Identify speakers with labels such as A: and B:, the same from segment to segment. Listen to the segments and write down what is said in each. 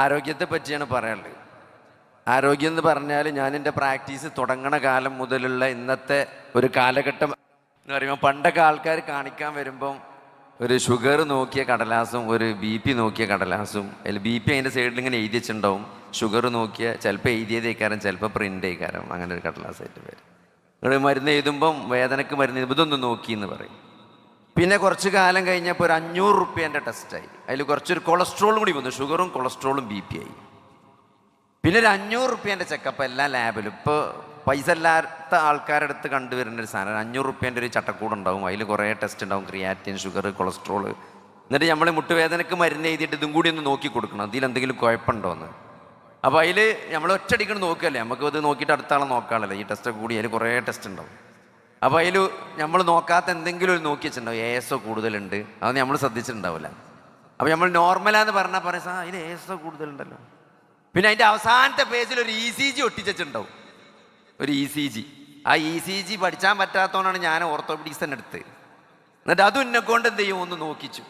A: ആരോഗ്യത്തെ പറ്റിയാണ് പറയാനുള്ളത്. ആരോഗ്യം എന്ന് പറഞ്ഞാൽ ഞാൻ എന്റെ പ്രാക്ടീസ് തുടങ്ങണ കാലം മുതലുള്ള ഇന്നത്തെ ഒരു കാലഘട്ടം എന്ന് പറയുമ്പോൾ പണ്ടൊക്കെ ആൾക്കാർ കാണിക്കാൻ വരുമ്പം ഒരു ഷുഗർ നോക്കിയ കടലാസും ഒരു ബി പി നോക്കിയ കടലാസും അതിൽ ബി പി അതിന്റെ സൈഡിൽ ഇങ്ങനെ എഴുതി വെച്ചിട്ടുണ്ടാവും. ഷുഗർ നോക്കിയ ചിലപ്പോൾ എഴുതിയതേക്കാരം ചിലപ്പോൾ പ്രിന്റ് ആയിക്കാരം അങ്ങനെ ഒരു കടലാസായിട്ട് നിങ്ങൾ മരുന്ന് എഴുതുമ്പം വേദനക്ക് മരുന്ന് ഇതൊന്ന് നോക്കി എന്ന് പറയും. പിന്നെ കുറച്ച് കാലം കഴിഞ്ഞപ്പോൾ ഒരു അഞ്ഞൂറ് റുപ്യേന്റെ ടെസ്റ്റായി. അതിൽ കുറച്ചൊരു കൊളസ്ട്രോളും കൂടി വന്നു. ഷുഗറും കൊളസ്ട്രോളും ബി പി ആയി. പിന്നെ ഒരു അഞ്ഞൂറ് റുപ്യേന്റെ ചെക്കപ്പ് എല്ലാ ലാബിലും. ഇപ്പോൾ പൈസ ഇല്ലാത്ത ആൾക്കാരുടെ അടുത്ത് കണ്ടുവരുന്ന ഒരു സാധനം. അഞ്ഞൂറ് റുപ്യേന്റെ ഒരു ചട്ടക്കൂട് ഉണ്ടാവും. അതിൽ കുറേ ടെസ്റ്റ് ഉണ്ടാവും. ക്രിയാറ്റിൻ ഷുഗർ കൊളസ്ട്രോൾ എന്നിട്ട് നമ്മൾ മുട്ടുവേദനക്ക് മരുന്ന് എഴുതിയിട്ട് ഇതും കൂടി ഒന്ന് നോക്കി കൊടുക്കണം. അതിൽ എന്തെങ്കിലും കുഴപ്പമുണ്ടോ എന്ന്. അപ്പോൾ അതിൽ നമ്മൾ ഒറ്റയടിക്കണം നോക്കുകയല്ലേ? നമുക്ക് ഇത് നോക്കിയിട്ട് അടുത്ത നോക്കാനല്ലേ ഈ ടെസ്റ്റ് കൂടി അതിൽ കുറേ ടെസ്റ്റ് ഉണ്ടാവും. അപ്പോൾ അതിൽ നമ്മൾ നോക്കാത്ത എന്തെങ്കിലും ഒരു നോക്കി വെച്ചിട്ടുണ്ടാവും. എ എസ് ഒ കൂടുതലുണ്ട്. അത് നമ്മൾ ശ്രദ്ധിച്ചിട്ടുണ്ടാവില്ല. അപ്പോൾ നമ്മൾ നോർമലാന്ന് പറഞ്ഞാൽ പറയാം സാ അതിൽ എ എസ് ഒ കൂടുതലുണ്ടല്ലോ. പിന്നെ അതിന്റെ അവസാനത്തെ പേജിൽ ഒരു ഇ സി ജി ഒട്ടിച്ചിട്ടുണ്ടാവും ഒരു ഇ സി ജി ആ ഇ സി ജി പഠിച്ചാൻ പറ്റാത്തതുകൊണ്ടാണ് ഞാൻ ഓർത്തോപെഡിക്സ് തന്നെ എടുത്ത് എന്നിട്ട് അതും എന്നെ കൊണ്ട് എന്ത് ചെയ്യും? ഒന്ന് നോക്കിച്ചു.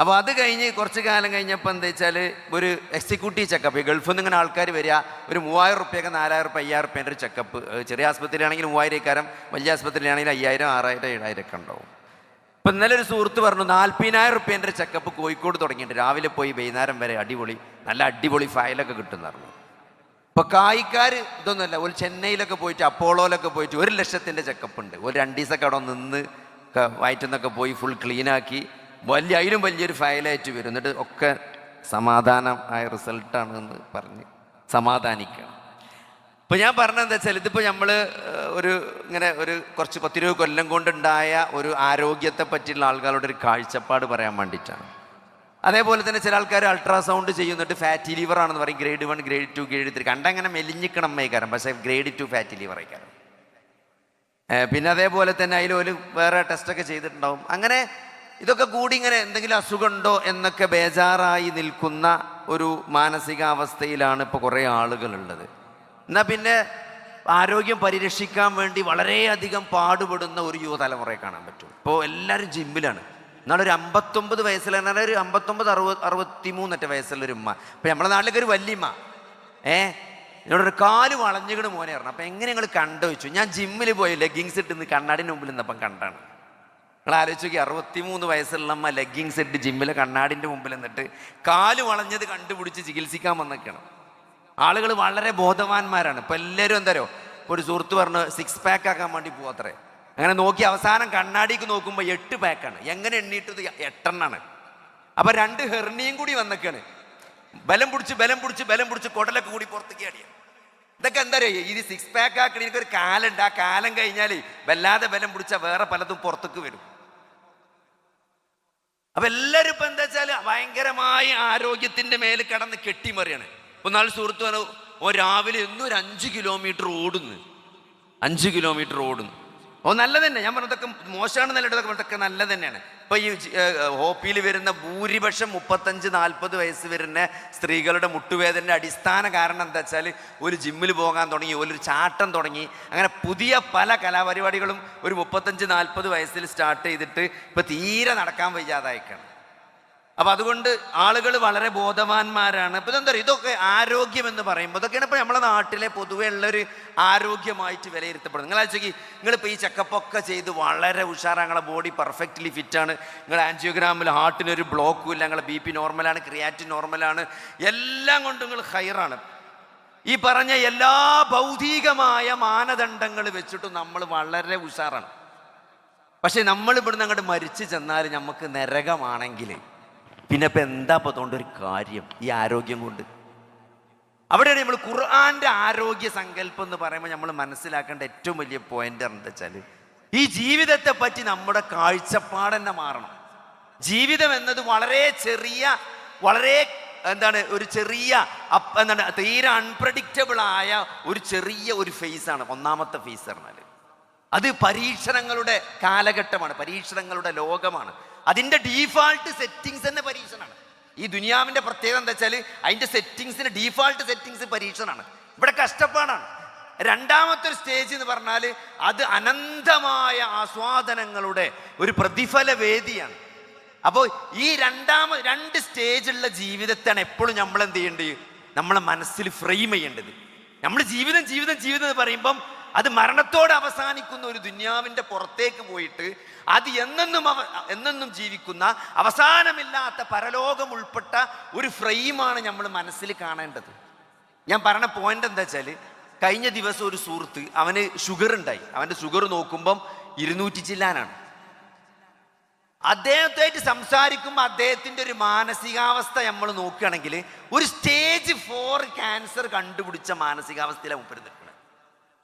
A: അപ്പോൾ അത് കഴിഞ്ഞ് കുറച്ച് കാലം കഴിഞ്ഞപ്പോൾ എന്താ വെച്ചാൽ ഒരു എക്സിക്യൂട്ടീവ് ചെക്കപ്പ് ഗൾഫിൽ നിന്ന് ഇങ്ങനെ ആൾക്കാർ വരിക ഒരു മൂവായിരം റുപ്യൊക്കെ നാലായിരം റുപ്യ അയ്യായിരം റുപ്യേന്റെ ഒരു ചെക്കപ്പ് ചെറിയ ആസ്പത്രിയിലാണെങ്കിൽ മൂവായിരം കാരം വലിയ ആസ്പത്രിയിലാണെങ്കിൽ അയ്യായിരം ആറായിരം ഏഴായിരം ഒക്കെ ഉണ്ടാവും. അപ്പോൾ ഇന്നലെ ഒരു സുഹൃത്ത് പറഞ്ഞു നാൽപ്പതിനായിരം റുപ്യേന്റെ ഒരു ചെക്കപ്പ് കോഴിക്കോട് തുടങ്ങിയിട്ട്. രാവിലെ പോയി വൈകുന്നേരം വരെ അടിപൊളി നല്ല അടിപൊളി ഫയലൊക്കെ കിട്ടുന്ന പറഞ്ഞു ഇപ്പോൾ കായിക്കാർ ഇതൊന്നുമല്ല ഒരു ചെന്നൈയിലൊക്കെ പോയിട്ട് അപ്പോളോയിലൊക്കെ പോയിട്ട് ഒരു ലക്ഷത്തിന്റെ ചെക്കപ്പ് ഉണ്ട്. ഒരു രണ്ട് ദിവസമൊക്കെ അവിടെ നിന്ന് വയറ്റിൽ നിന്നൊക്കെ പോയി ഫുൾ ക്ലീൻ ആക്കി. വലിയ അതിലും വലിയൊരു ഫയലായിട്ട് വരും. എന്നിട്ട് ഒക്കെ സമാധാനം ആയ റിസൾട്ടാണ് എന്ന് പറഞ്ഞ് സമാധാനിക്കണം. ഇപ്പൊ ഞാൻ പറഞ്ഞത് എന്താ വെച്ചാൽ ഇതിപ്പോ നമ്മൾ ഒരു ഇങ്ങനെ ഒരു കുറച്ച് പത്തിരുപത് കൊല്ലം കൊണ്ടുണ്ടായ ഒരു ആരോഗ്യത്തെ പറ്റിയുള്ള ആൾക്കാരുടെ ഒരു കാഴ്ചപ്പാട് പറയാൻ വേണ്ടിയിട്ടാണ്. അതേപോലെ തന്നെ ചില ആൾക്കാർ അൾട്രാസൗണ്ട് ചെയ്യുന്നിട്ട് ഫാറ്റി ലിവർ ആണെന്ന് പറയും. Grade one grade two grade three. കണ്ടങ്ങനെ മെലിഞ്ഞിക്കണം മേക്കാരം പക്ഷേ ഗ്രേഡ് ടു ഫാറ്റി ലിവർ ആയിക്കാരം പിന്നെ അതേപോലെ തന്നെ അതിൽ ഒരു വേറെ ടെസ്റ്റൊക്കെ ചെയ്തിട്ടുണ്ടാവും. അങ്ങനെ ഇതൊക്കെ കൂടി ഇങ്ങനെ എന്തെങ്കിലും അസുഖമുണ്ടോ എന്നൊക്കെ ബേജാറായി നിൽക്കുന്ന ഒരു മാനസികാവസ്ഥയിലാണ് ഇപ്പോൾ കുറേ ആളുകളുള്ളത്. എന്നാൽ പിന്നെ ആരോഗ്യം പരിരക്ഷിക്കാൻ വേണ്ടി വളരെയധികം പാടുപെടുന്ന ഒരു യുവതലമുറയെ കാണാൻ പറ്റും. ഇപ്പോൾ എല്ലാവരും ജിമ്മിലാണ്. എന്നാലും ഒരു അമ്പത്തൊമ്പത് എന്നാൽ ഒരു അമ്പത്തൊമ്പത് അറുപത് അറുപത്തി മൂന്നറ്റ വയസ്സുള്ള ഒരു ഉമ്മ. ഇപ്പം നമ്മുടെ നാട്ടിലൊക്കെ ഒരു വല്യമ്മ ഏ? എന്നോടൊരു കാൽ വളഞ്ഞുകിട് മോനെ പറഞ്ഞു. അപ്പം എങ്ങനെ ഞങ്ങൾ കണ്ടു വെച്ചു ഞാൻ ജിമ്മിൽ പോയി ലെഗിങ്സ് ഇട്ടിന്ന് കണ്ണാടിന്റെ മുമ്പിൽ നിന്നപ്പം കണ്ടാണ്. നിങ്ങൾ ആലോചിച്ച് നോക്കി അറുപത്തിമൂന്ന് വയസ്സുള്ള അമ്മ ലെഗിങ്സ് ഇട്ട് ജിമ്മിലെ കണ്ണാടിന്റെ മുമ്പിൽ നിന്നിട്ട് കാൽ വളഞ്ഞത് കണ്ടുപിടിച്ച് ചികിത്സിക്കാൻ വന്നൊക്കെയാണ്. ആളുകൾ വളരെ ബോധവാന്മാരാണ്. ഇപ്പം എല്ലാവരും എന്തരോ ഒരു സുഹൃത്ത് പറഞ്ഞു സിക്സ് പാക്ക് ആക്കാൻ വേണ്ടി പോവത്രേ അങ്ങനെ നോക്കി അവസാനം കണ്ണാടിക്ക് നോക്കുമ്പോൾ എട്ട് പാക്കാണ് എങ്ങനെ എണ്ണീട്ടത്? എട്ടെണ്ണാണ്. അപ്പം രണ്ട് ഹെർണിയും കൂടി വന്നൊക്കെയാണ്. ബലം പിടിച്ച് ബലം പിടിച്ച് ബലം പിടിച്ച് കുടലൊക്കെ കൂടി പുറത്തേക്ക് അടിയാണ് ഇതൊക്കെ എന്താ പറയുക ഇത് സിക്സ് പാക്ക് ആക്കണ എനിക്കൊരു കാലുണ്ട്. ആ കാലം കഴിഞ്ഞാൽ വല്ലാതെ ബലം പിടിച്ചാൽ വേറെ പലതും പുറത്തേക്ക് വരും. അപ്പൊ എല്ലാവരും ഇപ്പൊ എന്താ വെച്ചാൽ ഭയങ്കരമായ ആരോഗ്യത്തിന്റെ മേൽ കിടന്ന് കെട്ടിമറിയാണ്. ഇപ്പൊ നാളെ സുഹൃത്ത് പറഞ്ഞു ഓ രാവിലെ എന്നും ഒരു അഞ്ച് കിലോമീറ്റർ ഓടുന്നു. അഞ്ച് കിലോമീറ്റർ ഓടുന്നു. ഓ നല്ല തന്നെ ഞാൻ പറഞ്ഞതൊക്കെ മോശമാണെന്നല്ല ഇതൊക്കെ പറഞ്ഞതൊക്കെ നല്ല തന്നെയാണ് ഇപ്പൊ ഈ ഹോപ്പിയിൽ വരുന്ന ഭൂരിപക്ഷം മുപ്പത്തഞ്ച് നാൽപ്പത് വയസ്സ് വരുന്ന സ്ത്രീകളുടെ മുട്ടുവേദനയുടെ അടിസ്ഥാന കാരണം എന്താ വെച്ചാൽ ഒരു ജിമ്മിൽ പോകാൻ തുടങ്ങി ഒരു ചാട്ടം തുടങ്ങി അങ്ങനെ പുതിയ പല കലാപരിപാടികളും ഒരു മുപ്പത്തഞ്ച് നാൽപ്പത് വയസ്സിൽ സ്റ്റാർട്ട് ചെയ്തിട്ട് ഇപ്പൊ തീരെ നടക്കാൻ വയ്യാതായിക്കാണ്. അപ്പൊ അതുകൊണ്ട് ആളുകൾ വളരെ ബോധവാന്മാരാണ്. എന്താ പറയുക? ഇതൊക്കെ ആരോഗ്യം എന്ന് പറയുമ്പോൾ ഇതൊക്കെയാണ് ഇപ്പൊ നമ്മുടെ നാട്ടിലെ പൊതുവെ ഉള്ളൊരു ആരോഗ്യമായിട്ട് വിലയിരുത്തപ്പെടുന്നത്. നിങ്ങൾ ആലോചിക്കി നിങ്ങളിപ്പോൾ ഈ ചെക്കപ്പൊക്കെ ചെയ്ത് വളരെ ഉഷാറാണ്. നിങ്ങളെ ബോഡി പെർഫെക്റ്റ്ലി ഫിറ്റാണ്. നിങ്ങൾ ആൻജിയോഗ്രാമിൽ ഹാർട്ടിനൊരു ബ്ലോക്കും ഇല്ല. നിങ്ങളെ ബി പി നോർമലാണ് ക്രിയാറ്റിൻ നോർമലാണ്. എല്ലാം കൊണ്ടും നിങ്ങൾ ഹയറാണ് ഈ പറഞ്ഞ എല്ലാ ഭൗതികമായ മാനദണ്ഡങ്ങൾ വെച്ചിട്ടും നമ്മൾ വളരെ ഉഷാറാണ്. പക്ഷെ നമ്മൾ ഇവിടുന്ന് അങ്ങോട്ട് മരിച്ചു ചെന്നാൽ നമുക്ക് നരകമാണെങ്കിൽ പിന്നെ ഇപ്പം എന്താ ഇപ്പം അതുകൊണ്ട് ഒരു കാര്യം? ഈ ആരോഗ്യം കൊണ്ട്. അവിടെയാണ് നമ്മൾ ഖുർആാന്റെ ആരോഗ്യ സങ്കല്പം എന്ന് പറയുമ്പോൾ നമ്മൾ മനസ്സിലാക്കേണ്ട ഏറ്റവും വലിയ പോയിന്റ് എന്താ വെച്ചാൽ ഈ ജീവിതത്തെ പറ്റി നമ്മുടെ കാഴ്ചപ്പാട് തന്നെ മാറണം. ജീവിതം എന്നത് വളരെ ചെറിയ വളരെ എന്താണ് ഒരു ചെറിയ എന്താണ് തീരെ അൺപ്രഡിക്റ്റബിൾ ആയ ഒരു ചെറിയ ഒരു ഫേസ് ആണ് ഒന്നാമത്തെ ഫേസ് പറഞ്ഞാൽ അത് പരീക്ഷണങ്ങളുടെ കാലഘട്ടമാണ് പരീക്ഷണങ്ങളുടെ ലോകമാണ്. അതിന്റെ ഡീഫാൾട്ട് സെറ്റിങ്സ് തന്നെ പരീക്ഷണമാണ് ഈ ദുനിയാവിന്റെ പ്രത്യേകത എന്താ വെച്ചാൽ അതിന്റെ സെറ്റിങ്സിന് ഡീഫാൾട്ട് സെറ്റിങ്സ് പരീക്ഷണമാണ് ഇവിടെ കഷ്ടപ്പാടാണ്. രണ്ടാമത്തെ ഒരു സ്റ്റേജ് എന്ന് പറഞ്ഞാൽ അത് അനന്തമായ ആസ്വാദനങ്ങളുടെ ഒരു പ്രതിഫല വേദിയാണ്. അപ്പോൾ ഈ രണ്ടാമ രണ്ട് സ്റ്റേജുള്ള ജീവിതത്തെയാണ് എപ്പോഴും നമ്മൾ എന്ത് ചെയ്യേണ്ടത്? നമ്മളെ മനസ്സിൽ ഫ്രെയിം ചെയ്യേണ്ടത്. നമ്മൾ ജീവിതം ജീവിതം ജീവിതം എന്ന് പറയുമ്പം അത് മരണത്തോടെ അവസാനിക്കുന്ന ഒരു ദുന്യാവിന്റെ പുറത്തേക്ക് പോയിട്ട് അത് എന്നെന്നും അവ എന്നെന്നും ജീവിക്കുന്ന അവസാനമില്ലാത്ത പരലോകം ഉൾപ്പെട്ട ഒരു ഫ്രെയിമാണ് നമ്മൾ മനസ്സിൽ കാണേണ്ടത്. ഞാൻ പറഞ്ഞ പോയിന്റ് എന്താ വെച്ചാൽ കഴിഞ്ഞ ദിവസം ഒരു സുഹൃത്ത് അവന് ഷുഗർ ഉണ്ടായി. അവന്റെ ഷുഗർ നോക്കുമ്പം ഇരുന്നൂറ്റി ചില്ലാനാണ്. അദ്ദേഹത്തായിട്ട് സംസാരിക്കുമ്പോൾ അദ്ദേഹത്തിന്റെ ഒരു മാനസികാവസ്ഥ നമ്മൾ നോക്കുകയാണെങ്കിൽ ഒരു സ്റ്റേജ് ഫോർ ക്യാൻസർ കണ്ടുപിടിച്ച മാനസികാവസ്ഥയിലാണ് മുപ്പര് നിൽക്കുന്നത്.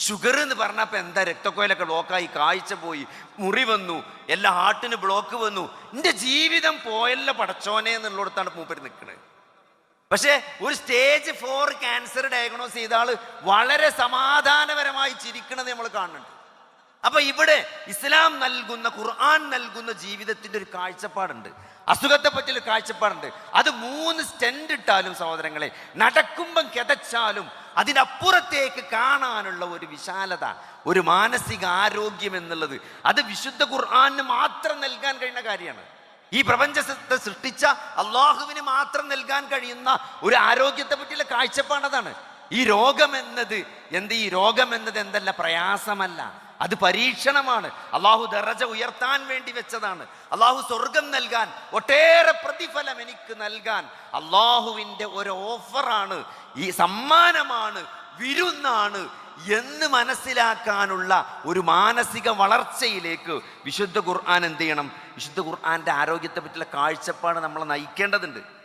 A: ഷുഗർ എന്ന് പറഞ്ഞപ്പോൾ എന്താ രക്തക്കോയിലൊക്കെ ബ്ലോക്കായി കാഴ്ച പോയി മുറി വന്നു എല്ലാ ഹാർട്ടിന് ബ്ലോക്ക് വന്നു. എന്റെ ജീവിതം പോയല്ല പടച്ചോനെ എന്നുള്ളിടത്താണ് മൂപ്പര് നിൽക്കുന്നത് പക്ഷേ ഒരു സ്റ്റേജ് ഫോർ ക്യാൻസർ ഡയഗ്നോസ് ചെയ്ത ആൾ വളരെ സമാധാനപരമായി ചിരിക്കണത് നമ്മൾ കാണുന്നുണ്ട്. അപ്പൊ ഇവിടെ ഇസ്ലാം നൽകുന്ന ഖുർആൻ നൽകുന്ന ജീവിതത്തിന്റെ ഒരു കാഴ്ചപ്പാടുണ്ട്. അസുഖത്തെ പറ്റിയൊരു കാഴ്ചപ്പാടുണ്ട്. അത് മൂന്ന് സ്റ്റെൻഡ് ഇട്ടാലും സഹോദരങ്ങളെ നടക്കുമ്പം കിതച്ചാലും അതിനപ്പുറത്തേക്ക് കാണാനുള്ള ഒരു വിശാലത ഒരു മാനസിക ആരോഗ്യം എന്നുള്ളത്. അത് വിശുദ്ധ ഖുർആാനിന് മാത്രം നൽകാൻ കഴിയുന്ന കാര്യമാണ്. ഈ പ്രപഞ്ചത്തെ സൃഷ്ടിച്ച അള്ളാഹുവിന് മാത്രം നൽകാൻ കഴിയുന്ന ഒരു ആരോഗ്യത്തെ പറ്റിയുള്ള കാഴ്ചപ്പാടതാണ് ഈ രോഗം എന്നത് എന്ത്? ഈ രോഗം എന്നത് എന്തല്ല? പ്രയാസമല്ല. അത് പരീക്ഷണമാണ്. അള്ളാഹു ദറജ ഉയർത്താൻ വേണ്ടി വെച്ചതാണ്. അള്ളാഹു സ്വർഗം നൽകാൻ ഒട്ടേറെ പ്രതിഫലം എനിക്ക് നൽകാൻ അള്ളാഹുവിന്റെ ഒരു ഓഫറാണ് ഈ സമ്മാനമാണ് വിരുന്നാണ് എന്ന് മനസ്സിലാക്കാനുള്ള ഒരു മാനസിക വളർച്ചയിലേക്ക് വിശുദ്ധ ഖുർആൻ എന്ത് ചെയ്യണം? വിശുദ്ധ ഖുർആന്റെ ആരോഗ്യത്തെ പറ്റിയുള്ള കാഴ്ചപ്പാട് നമ്മളെ നയിക്കേണ്ടതുണ്ട്.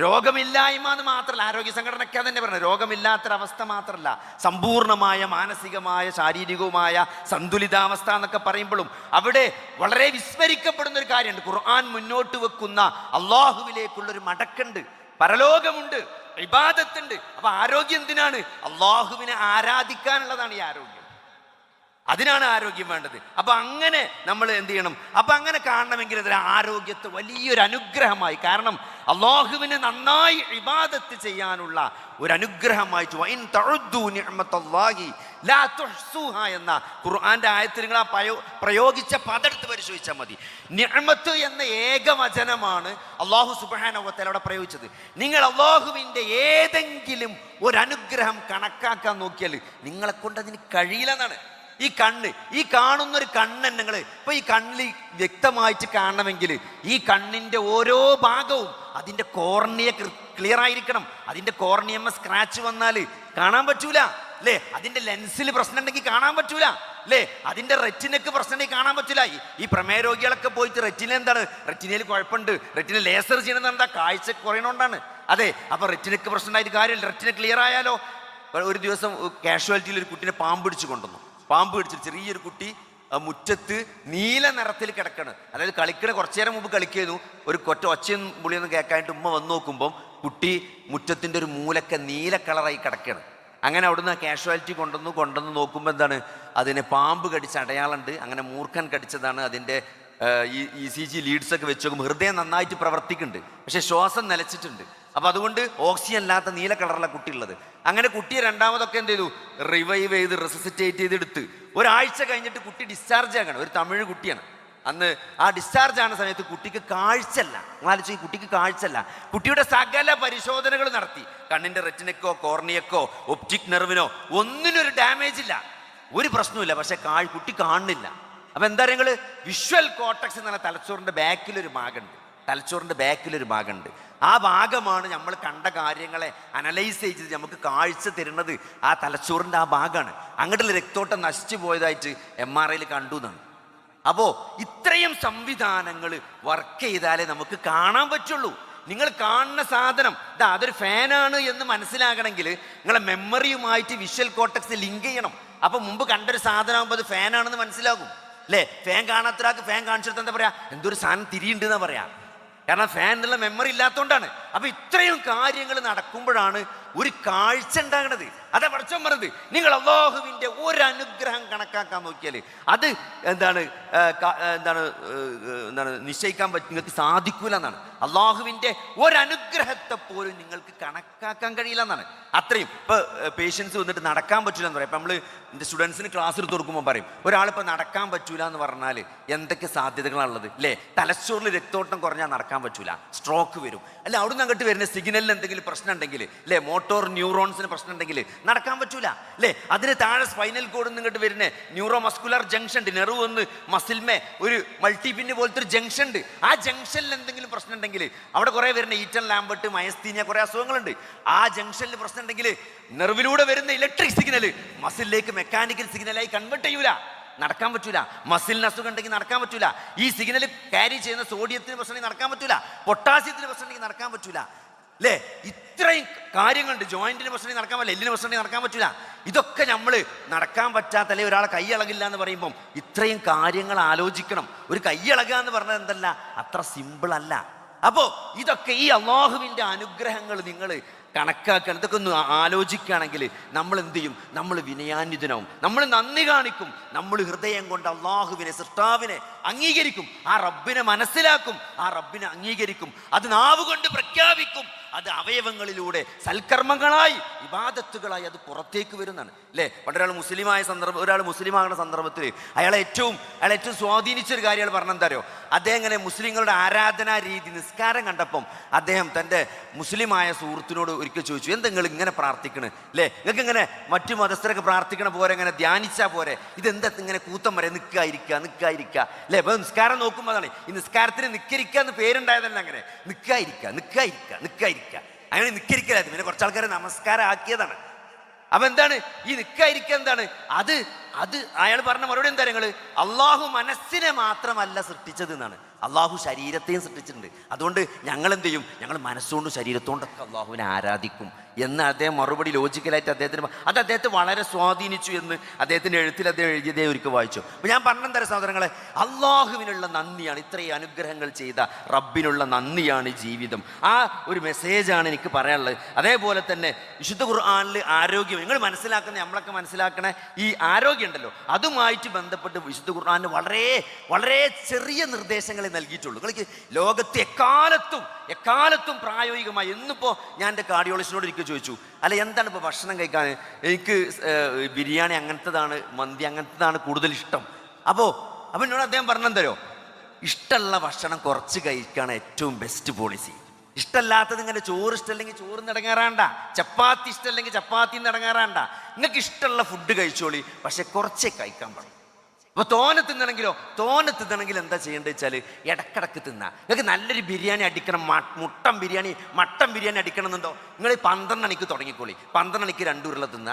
A: രോഗമില്ലായ്മ എന്ന് മാത്രമല്ല ആരോഗ്യ സംഘടനയ്ക്ക് തന്നെ പറയുന്നത് രോഗമില്ലാത്തൊരവസ്ഥ മാത്രമല്ല സമ്പൂർണമായ മാനസികമായ ശാരീരികവുമായ സന്തുലിതാവസ്ഥ എന്നൊക്കെ പറയുമ്പോഴും അവിടെ വളരെ വിസ്മരിക്കപ്പെടുന്ന ഒരു കാര്യമുണ്ട്. ഖുർആൻ മുന്നോട്ട് വെക്കുന്ന അള്ളാഹുവിലേക്കുള്ളൊരു മടക്കുണ്ട് പരലോകമുണ്ട്. ഇബാദത്തുണ്ട്. അപ്പൊ ആരോഗ്യം എന്തിനാണ്? അള്ളാഹുവിനെ ആരാധിക്കാനുള്ളതാണ് ഈ ആരോഗ്യം. അതിനാണ് ആരോഗ്യം വേണ്ടത്. അപ്പൊ അങ്ങനെ നമ്മൾ എന്ത് ചെയ്യണം? അപ്പൊ അങ്ങനെ കാണണമെങ്കിൽ അതിന് ആരോഗ്യത്തെ വലിയൊരു അനുഗ്രഹമായി. കാരണം അള്ളാഹുവിനെ നന്നായി ഇബാദത്ത് ചെയ്യാനുള്ള ഒരു അനുഗ്രഹമായിട്ട് ലാ എന്ന ഖുർആന്റെ ആയത്തിൽ നിങ്ങൾ ആ പയോ പ്രയോഗിച്ച പതെടുത്ത് പരിശോധിച്ചാൽ മതി. നിഅമത്ത് എന്ന ഏകവചനമാണ് അള്ളാഹു സുബാനവത്തൽ അവിടെ പ്രയോഗിച്ചത്. നിങ്ങൾ അള്ളാഹുവിന്റെ ഏതെങ്കിലും ഒരു അനുഗ്രഹം കണക്കാക്കാൻ നോക്കിയാൽ നിങ്ങളെ കൊണ്ട് അതിന് കഴിയില്ലെന്നാണ്. ഈ കണ്ണ് ഈ കാണുന്ന ഒരു കണ്ണ് നിങ്ങൾ ഇപ്പൊ ഈ കണ്ണിൽ വ്യക്തമായിട്ട് കാണണമെങ്കിൽ ഈ കണ്ണിന്റെ ഓരോ ഭാഗവും അതിന്റെ കോർണിയ ക്ലിയർ ആയിരിക്കണം. അതിന്റെ കോർണിയമ്മ സ്ക്രാച്ച് വന്നാൽ കാണാൻ പറ്റൂല. അല്ലേ അതിന്റെ ലെൻസിൽ പ്രശ്നം ഉണ്ടെങ്കിൽ കാണാൻ പറ്റൂല. അല്ലേ അതിന്റെ റെറ്റിനക്ക് പ്രശ്നം ഉണ്ടെങ്കിൽ കാണാൻ പറ്റൂല. ഈ- പ്രമേയ രോഗികളൊക്കെ പോയിട്ട് റെറ്റിന എന്താണ്? റെറ്റിനയിൽ കുഴപ്പമുണ്ട്. റെറ്റിന ലേസർ ചെയ്യണമെന്ന് എന്താ? കാഴ്ച കുറയണോണ്ടാണ്. അതെ അപ്പോൾ റെറ്റിനക്ക് ഉണ്ടായത് കാര്യമില്ല. റെറ്റിന ക്ലിയർ ആയാലോ? ഒരു ദിവസം കാഷ്വാലിറ്റിയിൽ ഒരു കുട്ടീനെ പാമ്പ് പിടിച്ച് കൊണ്ടുവന്നു. പാമ്പ് പിടിച്ചിട്ട് ചെറിയൊരു കുട്ടി ആ മുറ്റത്ത് നീല നിറത്തിൽ കിടക്കണ്. അതായത് കളിക്കണ കുറച്ചു നേരം മുമ്പ് കളിക്കുന്നു ഒരു കൊറ്റ ഒച്ചയും പുളിയൊന്നും കേൾക്കാനായിട്ട് ഉമ്മ വന്നു നോക്കുമ്പം കുട്ടി മുറ്റത്തിന്റെ ഒരു മൂലക്ക നീല കളറായി കിടക്കുകയാണ് അങ്ങനെ അവിടുന്ന് ആ കാഷ്വാലിറ്റി കൊണ്ടുവന്നു. കൊണ്ടുവന്ന് നോക്കുമ്പോൾ എന്താണ്? അതിനെ പാമ്പ് കടിച്ച അടയാളുണ്ട്. അങ്ങനെ മൂർഖൻ കടിച്ചതാണ്. അതിന്റെ ഈ ഇ സി ജി ലീഡ്സൊക്കെ വെച്ച് നോക്കുമ്പോൾ ഹൃദയം നന്നായിട്ട് പ്രവർത്തിക്കുന്നുണ്ട്. പക്ഷെ ശ്വാസം നിലച്ചിട്ടുണ്ട്. അപ്പോൾ അതുകൊണ്ട് ഓക്സിജൻ അല്ലാത്ത നീല കളറുള്ള കുട്ടിയുള്ളത്. അങ്ങനെ കുട്ടിയെ രണ്ടാമതൊക്കെ എന്ത് ചെയ്തു? റിവൈവ് ചെയ്ത് റെസിസിറ്റേറ്റ് ചെയ്തെടുത്ത്. ഒരാഴ്ച കഴിഞ്ഞിട്ട് കുട്ടി ഡിസ്ചാർജ് ആകണം. ഒരു തമിഴ് കുട്ടിയാണ്. അന്ന് ആ ഡിസ്ചാർജ് ആകുന്ന സമയത്ത് കുട്ടിക്ക് കാഴ്ചല്ല ആലോചിച്ച് ഈ കുട്ടിക്ക് കാഴ്ചല്ല കുട്ടിയുടെ സകല പരിശോധനകൾ നടത്തി. കണ്ണിന്റെ റെറ്റിനക്കോ കോർണിയക്കോ ഒപ്റ്റിക് നെർവിനോ ഒന്നിനൊരു ഡാമേജ് ഇല്ല. ഒരു പ്രശ്നവുമില്ല. പക്ഷെ കാ കുട്ടി കാണുന്നില്ല. അപ്പൊ എന്താ പറയുക വിഷ്വൽ കോട്ടക്സ് എന്ന് പറഞ്ഞ തലച്ചോറിന്റെ ബാക്കിലൊരു ഭാഗമുണ്ട് തലച്ചോറിന്റെ ബാക്കിലൊരു ഭാഗമുണ്ട് ആ ഭാഗമാണ് നമ്മൾ കണ്ട കാര്യങ്ങളെ അനലൈസ് ചെയ്ത് നമുക്ക് കാഴ്ച തരുന്നത്. ആ തലച്ചോറിന്റെ ആ ഭാഗമാണ്. അങ്ങോട്ടുള്ള രക്തോട്ടം നശിച്ചു പോയതായിട്ട് എം ആർ ഐയിൽ കണ്ടു എന്നാണ്. അപ്പോൾ ഇത്രയും സംവിധാനങ്ങൾ വർക്ക് ചെയ്താലേ നമുക്ക് കാണാൻ പറ്റുള്ളൂ. നിങ്ങൾ കാണുന്ന സാധനം ഇതാ അതൊരു ഫാനാണ് എന്ന് മനസ്സിലാകണമെങ്കിൽ നിങ്ങളെ മെമ്മറിയുമായിട്ട് വിഷ്വൽ കോട്ടക്സ് ലിങ്ക് ചെയ്യണം. അപ്പം മുമ്പ് കണ്ടൊരു സാധനമാകുമ്പോൾ അത് ഫാനാണെന്ന് മനസ്സിലാകും. അല്ലേ ഫാൻ കാണാത്ത ഒരാൾക്ക് ഫാൻ കാണിച്ചെടുത്ത് എന്താ പറയാ? എന്തൊരു സാധനം തിരിയുണ്ട് എന്നാ പറയാ. കാരണം ഫാനിലുള്ള മെമ്മറി ഇല്ലാത്തതുകൊണ്ടാണ്. അപ്പോൾ ഇത്രയും കാര്യങ്ങൾ നടക്കുമ്പോഴാണ് ഒരു കാഴ്ച ഉണ്ടാകണത്.
B: അതാ പഠിച്ചോൻ പറഞ്ഞത്. നിങ്ങൾ അള്ളാഹുവിന്റെ ഒരനുഗ്രഹം കണക്കാക്കാൻ നോക്കിയാൽ അത് എന്താണ് എന്താണ് എന്താണ് നിശ്ചയിക്കാൻ പറ്റും നിങ്ങൾക്ക് സാധിക്കൂല എന്നാണ്. അള്ളാഹുവിന്റെ ഒരനുഗ്രഹത്തെ പോലും നിങ്ങൾക്ക് കണക്കാക്കാൻ കഴിയില്ല എന്നാണ്. അത്രയും. ഇപ്പോൾ പേഷ്യൻസ് വന്നിട്ട് നടക്കാൻ പറ്റില്ല എന്ന് പറയും. ഇപ്പം നമ്മൾ എന്റെ സ്റ്റുഡൻസിന് ക്ലാസ് എടുത്ത് കൊടുക്കുമ്പോൾ പറയും ഒരാളിപ്പോൾ നടക്കാൻ പറ്റൂല എന്ന് പറഞ്ഞാൽ എന്തൊക്കെ സാധ്യതകളാണുള്ളത് അല്ലേ തലച്ചോറിൽ രക്തോട്ടം കുറഞ്ഞാൽ നടക്കാൻ പറ്റൂല. സ്ട്രോക്ക് വരും. അല്ല അവിടുന്ന് അങ്ങോട്ട് വരുന്ന സിഗ്നലിന് എന്തെങ്കിലും പ്രശ്നം ഉണ്ടെങ്കിൽ അല്ലേ? മോട്ടോർ ന്യൂറോൺസിന് പ്രശ്നം ഉണ്ടെങ്കിൽ നടക്കാൻ പറ്റൂല അല്ലേ? അതിന് താഴെ സ്പൈനൽ കോഡ് ഇങ്ങോട്ട് വരുന്ന ന്യൂറോ മസ്കുലർ ജംഗ്ഷൻ ഉണ്ട്. നെറു ഒന്ന് മസിൽമേ ഒരു മൾട്ടിപിന് പോലത്തെ ഒരു ജംഗ്ഷൻ ഉണ്ട്. ആ ജംഗ്ഷനിൽ എന്തെങ്കിലും പ്രശ്നം ഉണ്ടെങ്കിൽ അവിടെ കുറേ വരുന്ന ഈറ്റൻ ലാമ്പട്ട് മയസ്തീനിയ കുറേ അസുഖങ്ങളുണ്ട്. ആ ജംഗ്ഷനിൽ പ്രശ്നം ഉണ്ടെങ്കിൽ നെർവിലൂടെ വരുന്ന ഇലക്ട്രിക് സിഗ്നൽ മസിലിലേക്ക് മെക്കാനിക്കൽ സിഗ്നലായി കൺവേർട്ട് ചെയ്യൂല. നടക്കാൻ പറ്റൂല. മസിലിന് അസുഖം ഉണ്ടെങ്കിൽ നടക്കാൻ പറ്റൂല. ഈ സിഗ്നൽ ക്യാരി ചെയ്യുന്ന സോഡിയത്തിന് പ്രശ്നം നടക്കാൻ പറ്റൂല. പൊട്ടാസ്യത്തിന് പ്രശ്നം നടക്കാൻ പറ്റൂല. അല്ലേ ഇത്രയും കാര്യങ്ങളുണ്ട്. ജോയിന്റിന് പ്രശ്നം നടക്കാൻ പറ്റില്ല. എല്ലിന് പ്രശ്നം നടക്കാൻ പറ്റൂല. ഇതൊക്കെ നമ്മൾ നടക്കാൻ പറ്റാത്ത അല്ലെങ്കിൽ ഒരാളെ കൈ ഇളകില്ല എന്ന് പറയുമ്പം ഇത്രയും കാര്യങ്ങൾ ആലോചിക്കണം. ഒരു കൈ ഇളകുക എന്ന് പറഞ്ഞാൽ എന്തല്ല? അത്ര സിമ്പിൾ അല്ല. അപ്പോൾ ഇതൊക്കെ ഈ അള്ളാഹുവിന്റെ അനുഗ്രഹങ്ങൾ നിങ്ങൾ കണക്കാക്കണം ഇതൊക്കെ ഒന്ന് ആലോചിക്കുകയാണെങ്കിൽ നമ്മൾ എന്ത് ചെയ്യും? നമ്മൾ വിനയാന്വിതനാവും. നമ്മൾ നന്ദി കാണിക്കും. നമ്മൾ ഹൃദയം കൊണ്ട് അള്ളാഹുവിനെ സൃഷ്ടാവിനെ അംഗീകരിക്കും. ആ റബ്ബിനെ മനസ്സിലാക്കും. ആ റബ്ബിനെ അംഗീകരിക്കും. അത് നാവുകൊണ്ട് പ്രഖ്യാപിക്കും. അത് അവയവങ്ങളിലൂടെ സൽക്കർമ്മങ്ങളായി വിവാദത്തുകളായി അത് പുറത്തേക്ക് വരുന്നതാണ്. അല്ലേ? പണ്ടൊരാൾ മുസ്ലിമായ സന്ദർഭം ഒരാൾ മുസ്ലിമാകുന്ന സന്ദർഭത്തിൽ അയാളെ ഏറ്റവും അയാളെ ഏറ്റവും സ്വാധീനിച്ചൊരു കാര്യം പറഞ്ഞു എന്താ അദ്ദേഹം ഇങ്ങനെ മുസ്ലിങ്ങളുടെ ആരാധനാ രീതി നിസ്കാരം കണ്ടപ്പം അദ്ദേഹം തന്റെ മുസ്ലിമായ സുഹൃത്തിനോട് ഒരിക്കൽ ചോദിച്ചു എന്താ നിങ്ങൾ ഇങ്ങനെ പ്രാർത്ഥിക്കണ്? അല്ലേ? നിങ്ങൾക്ക് ഇങ്ങനെ മറ്റു മതസ്ഥരൊക്കെ പ്രാർത്ഥിക്കണ പോലെ ഇങ്ങനെ ധ്യാനിച്ചാൽ പോരെ? ഇതെന്താ ഇങ്ങനെ കൂത്തം വരെ? നിൽക്കാതിരിക്കുക നിൽക്കാതിരിക്കുക അല്ലേ? അപ്പൊ നിസ്കാരം നോക്കുമ്പോൾ അതാണ്. ഈ നിസ്കാരത്തിന് നിക്കരിക്കുക എന്ന് പേരുണ്ടായതല്ല അങ്ങനെ. നിൽക്കാതിരിക്കുക നിൽക്കാതിരിക്കുക ഇരിക്കുക അങ്ങനെ നിക്കരിക്കലായിരുന്നു പിന്നെ കുറച്ച് ആൾക്കാരെ നമസ്കാരം ആക്കിയതാണ് അപ്പൊ എന്താണ്? ഈ നിൽക്കാതിരിക്കുക എന്താണ്? അത് അത് അയാൾ പറഞ്ഞ മറുപടി എന്താ നിങ്ങൾ അള്ളാഹു മനസ്സിനെ മാത്രമല്ല സൃഷ്ടിച്ചത് എന്നാണ്. അള്ളാഹു ശരീരത്തെയും സൃഷ്ടിച്ചിട്ടുണ്ട്. അതുകൊണ്ട് ഞങ്ങൾ എന്ത് ചെയ്യും? ഞങ്ങൾ മനസ്സുകൊണ്ടും ശരീരത്തോണ്ടൊക്കെ അള്ളാഹുവിനെ ആരാധിക്കും. എന്ന് അദ്ദേഹം മറുപടി ലോജിക്കലായിട്ട് അദ്ദേഹത്തിന് അത് അദ്ദേഹത്തെ വളരെ സ്വാധീനിച്ചു എന്ന് അദ്ദേഹത്തിന്റെ എഴുത്തിൽ അദ്ദേഹം എഴുതിയതേ ഒരിക്കൽ വായിച്ചു. അപ്പോൾ ഞാൻ പറഞ്ഞെന്തരം സഹോദരങ്ങളെ അള്ളാഹുവിനുള്ള നന്ദിയാണ് ഇത്രയും അനുഗ്രഹങ്ങൾ ചെയ്ത റബ്ബിനുള്ള നന്ദിയാണ് ജീവിതം. ആ ഒരു മെസ്സേജാണ് എനിക്ക് പറയാനുള്ളത്. അതേപോലെ തന്നെ വിശുദ്ധ ഖുർആാനിൽ ആരോഗ്യം നിങ്ങൾ മനസ്സിലാക്കുന്ന നമ്മളൊക്കെ മനസ്സിലാക്കണ ഈ ആരോഗ്യം ഉണ്ടല്ലോ അതുമായിട്ട് ബന്ധപ്പെട്ട് വിശുദ്ധ ഖുർആാനിന് വളരെ വളരെ ചെറിയ നിർദ്ദേശങ്ങളെ നൽകിയിട്ടുള്ളൂ. നിങ്ങൾക്ക് ലോകത്തെ എക്കാലത്തും എക്കാലത്തും പ്രായോഗികമായി എന്നിപ്പോൾ ഞാൻ എന്റെ കാർഡിയോളജിനോട് എനിക്ക് ചോദിച്ചു അല്ല എന്താണ് ഇപ്പോൾ ഭക്ഷണം കഴിക്കാൻ? എനിക്ക് ബിരിയാണി അങ്ങനത്തതാണ് മന്തി അങ്ങനത്തതാണ് കൂടുതൽ ഇഷ്ടം. അപ്പോൾ അപ്പോൾ എന്നോട് അദ്ദേഹം പറഞ്ഞെന്തരോ ഇഷ്ടമുള്ള ഭക്ഷണം കുറച്ച് കഴിക്കുകയാണ് ഏറ്റവും ബെസ്റ്റ് പോളിസി ഇഷ്ടമല്ലാത്തത് ഇങ്ങനെ ചോറ് ഇഷ്ടമല്ലെങ്കിൽ ചോറ് നടങ്ങാറാണ്ട ചപ്പാത്തി ഇഷ്ടമല്ലെങ്കിൽ ചപ്പാത്തി നടങ്ങാറാണ്ട നിങ്ങൾക്ക് ഇഷ്ടമുള്ള ഫുഡ് കഴിച്ചോളി പക്ഷെ കുറച്ചേ കഴിക്കാൻ പാടും അപ്പൊ തോന തിന്നണമെങ്കിലോ തോന തിന്നണമെങ്കിൽ എന്താ ചെയ്യേണ്ടത് വെച്ചാൽ ഇടക്കിടക്ക് തിന്നാ. നിങ്ങൾക്ക് നല്ലൊരു ബിരിയാണി അടിക്കണം മുട്ടൻ ബിരിയാണി മട്ടൻ ബിരിയാണി അടിക്കണം എന്നുണ്ടോ നിങ്ങൾ പന്ത്രണ്ട് മണിക്ക് തുടങ്ങിക്കോളി. പന്ത്രണ്ട് മണിക്ക് രണ്ട് ഉരുള തിന്ന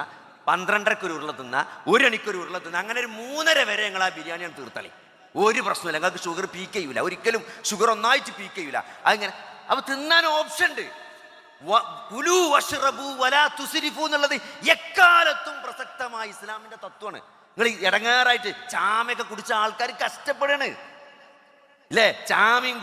B: പന്ത്രണ്ടരക്ക് ഒരു ഉരുള തിന്ന ഒരു മണിക്ക് ഒരു ഉരുള തിന്ന. അങ്ങനെ ഒരു മൂന്നര വരെ ഞങ്ങൾ ആ ബിരിയാണിയാണ് തീർത്തളി. ഒരു പ്രശ്നമില്ല നിങ്ങൾക്ക് ഷുഗർ പീക്ക് ചെയ്യൂല. ഒരിക്കലും ഷുഗർ ഒന്നായിട്ട് പീക്ക് ചെയ്യൂല. അതിങ്ങനെ. അപ്പൊ തിന്നാൻ ഓപ്ഷൻ ഉണ്ട്. വലാ എക്കാലത്തും പ്രസക്തമായ ഇസ്ലാമിന്റെ തത്വമാണ്. നിങ്ങൾ ഇടങ്ങാറായിട്ട് ചാമയൊക്കെ കുടിച്ച ആൾക്കാർ കഷ്ടപ്പെടാണ് അല്ലേ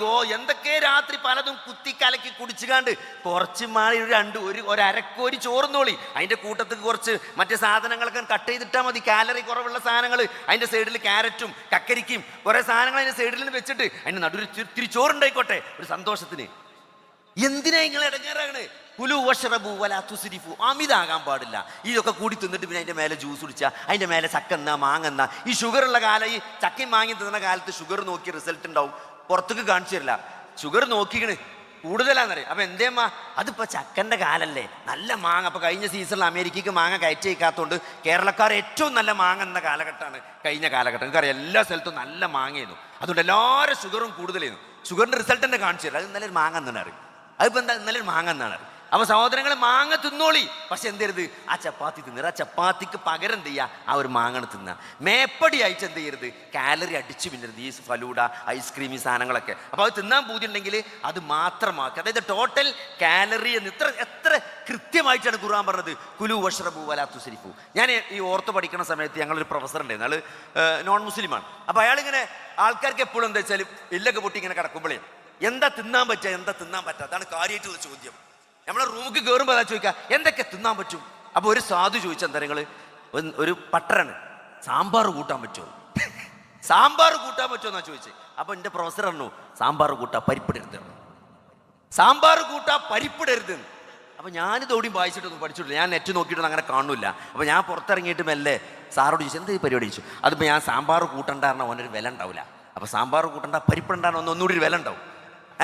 B: ഗോ എന്തൊക്കെ രാത്രി പലതും കുത്തി കലക്കി കുടിച്ചുകാണ്ട് കുറച്ച് മാറി ഒരു രണ്ട് ഒരു ഒരക്കോരി ചോറും തോളി. അതിന്റെ കൂട്ടത്തിൽ കുറച്ച് മറ്റ് സാധനങ്ങളൊക്കെ കട്ട് ചെയ്തിട്ടാൽ മതി. കാലറി കുറവുള്ള സാധനങ്ങൾ അതിന്റെ സൈഡിൽ ക്യാരറ്റും കക്കരിക്കും. കുറേ സാധനങ്ങൾ അതിന്റെ സൈഡിൽ നിന്ന് വെച്ചിട്ട് അതിന്റെ നടുവിൽ ഇത്തിരി ചോറുണ്ടായിക്കോട്ടെ ഒരു സന്തോഷത്തിന്. എന്തിനാ നിങ്ങൾ ഇടങ്ങേറാണ് കുലു വഷറബു വല തുസിരിഫു. അമിതാകാൻ പാടില്ല. ഇതൊക്കെ കൂടി തിന്നിട്ട് പിന്നെ അതിന്റെ മേലെ ജ്യൂസ് കുടിച്ചാൽ അതിന്റെ മേലെ ചക്കന്ന മാങ്ങന്ന ഈ ഷുഗർ ഉള്ള കാലം ഈ ചക്കയും മാങ്ങി തിന്ന കാലത്ത് ഷുഗർ നോക്കി റിസൾട്ട് ഉണ്ടാവും. പുറത്തേക്ക് കാണിച്ചു തരില്ല. ഷുഗർ നോക്കിക്കണ്. കൂടുതലാണെന്നറിയാം അപ്പം എന്തേമ്മ അതിപ്പോൾ ചക്കന്റെ കാലല്ലേ. നല്ല മാങ്ങ. അപ്പോൾ കഴിഞ്ഞ സീസണിൽ അമേരിക്കയ്ക്ക് മാങ്ങ കയറ്റി വയ്ക്കാത്തതുകൊണ്ട് കേരളക്കാർ ഏറ്റവും നല്ല മാങ്ങ എന്ന കാലഘട്ടമാണ് കഴിഞ്ഞ കാലഘട്ടം. നിങ്ങൾക്കറിയാം എല്ലാ സ്ഥലത്തും നല്ല മാങ്ങയായിരുന്നു. അതുകൊണ്ട് എല്ലാവരും ഷുഗറും കൂടുതലായിരുന്നു. ഷുഗറിന്റെ റിസൾട്ട് തന്നെ കാണിച്ചു തരില്ല. അത് ഇന്നലെ ഒരു മാങ്ങ എന്നാണ് അറിയും അതിപ്പോൾ എന്താ ഇന്നലെ ഒരു മാങ്ങ എന്നാണ് അറിയും അപ്പൊ സഹോദരങ്ങൾ മാങ്ങ തിന്നോളി. പക്ഷെ എന്തരുത് ആ ചപ്പാത്തി തിന്നരുത്. ആ ചപ്പാത്തിക്ക് പകരം എന്ത് ചെയ്യുക ആ ഒരു മാങ്ങണ തിന്നുക മേപ്പടി അയച്ച് എന്ത് ചെയ്യരുത്? കാലറി അടിച്ചു പിന്നരുത്. ഈ ഫലൂഡ ഐസ്ക്രീം ഈ സാധനങ്ങളൊക്കെ. അപ്പോൾ അത് തിന്നാൻ പൂതിയുണ്ടെങ്കിൽ അത് മാത്രമാക്കുക. അതായത് ടോട്ടൽ കാലറി എന്ന് ഇത്ര എത്ര കൃത്യമായിട്ടാണ് ഖുർആൻ പറഞ്ഞത്? കുലു വഷ്റബു വലാത്തു സിരിഫു ഞാൻ ഈ ഓർത്ത് പഠിക്കുന്ന സമയത്ത് ഞങ്ങളൊരു പ്രൊഫസർ ഉണ്ടായിരുന്നു അയാൾ നോൺ മുസ്ലിമാണ് അപ്പോൾ അയാളിങ്ങനെ ആൾക്കാർക്ക് എപ്പോഴും എന്താ വെച്ചാൽ ഇല്ലൊക്കെ പൊട്ടി ഇങ്ങനെ കിടക്കുമ്പോഴേ എന്താ തിന്നാൻ പറ്റുക എന്താ തിന്നാൻ പറ്റുക അതാണ് കാര്യമായിട്ടുള്ള ചോദ്യം. നമ്മളെ റൂമിൽ കയറുമ്പോൾ അതാ ചോദിക്കുക എന്തൊക്കെ തിന്നാൻ പറ്റും? അപ്പോൾ ഒരു സാധു എന്താ നിങ്ങൾ ഒരു പട്ടരാണ് സാമ്പാർ കൂട്ടാൻ പറ്റുമോ? സാമ്പാർ കൂട്ടാൻ പറ്റുമോ എന്നാ ചോദിച്ചത് അപ്പോൾ എന്റെ പ്രൊഫസർ പറഞ്ഞു സാമ്പാർ കൂട്ടാ പരിപ്പിടരുത്. സാമ്പാർ കൂട്ടാ പരിപ്പിടരുത്. അപ്പോൾ ഞാനിത് ഓടിയും വായിച്ചിട്ടൊന്നും പഠിച്ചിട്ടില്ല. ഞാൻ നെറ്റ് നോക്കിയിട്ടൊന്നും അങ്ങനെ കാണില്ല അപ്പോൾ ഞാൻ പുറത്തിറങ്ങിയിട്ട് മെല്ലെ സാറോട് ചോദിച്ചു എന്ത് പരിപാടി ചോദിച്ചു? അതിപ്പോൾ ഞാൻ സാമ്പാർ കൂട്ടണ്ടായിരുന്ന അവനൊരു വില ഉണ്ടാവില്ല അപ്പോൾ സാമ്പാർ കൂട്ടണ്ട പരിപ്പുണ്ടാണോ ഒന്ന് ഒന്നുകൂടി ഒരു വില ഉണ്ടാവും.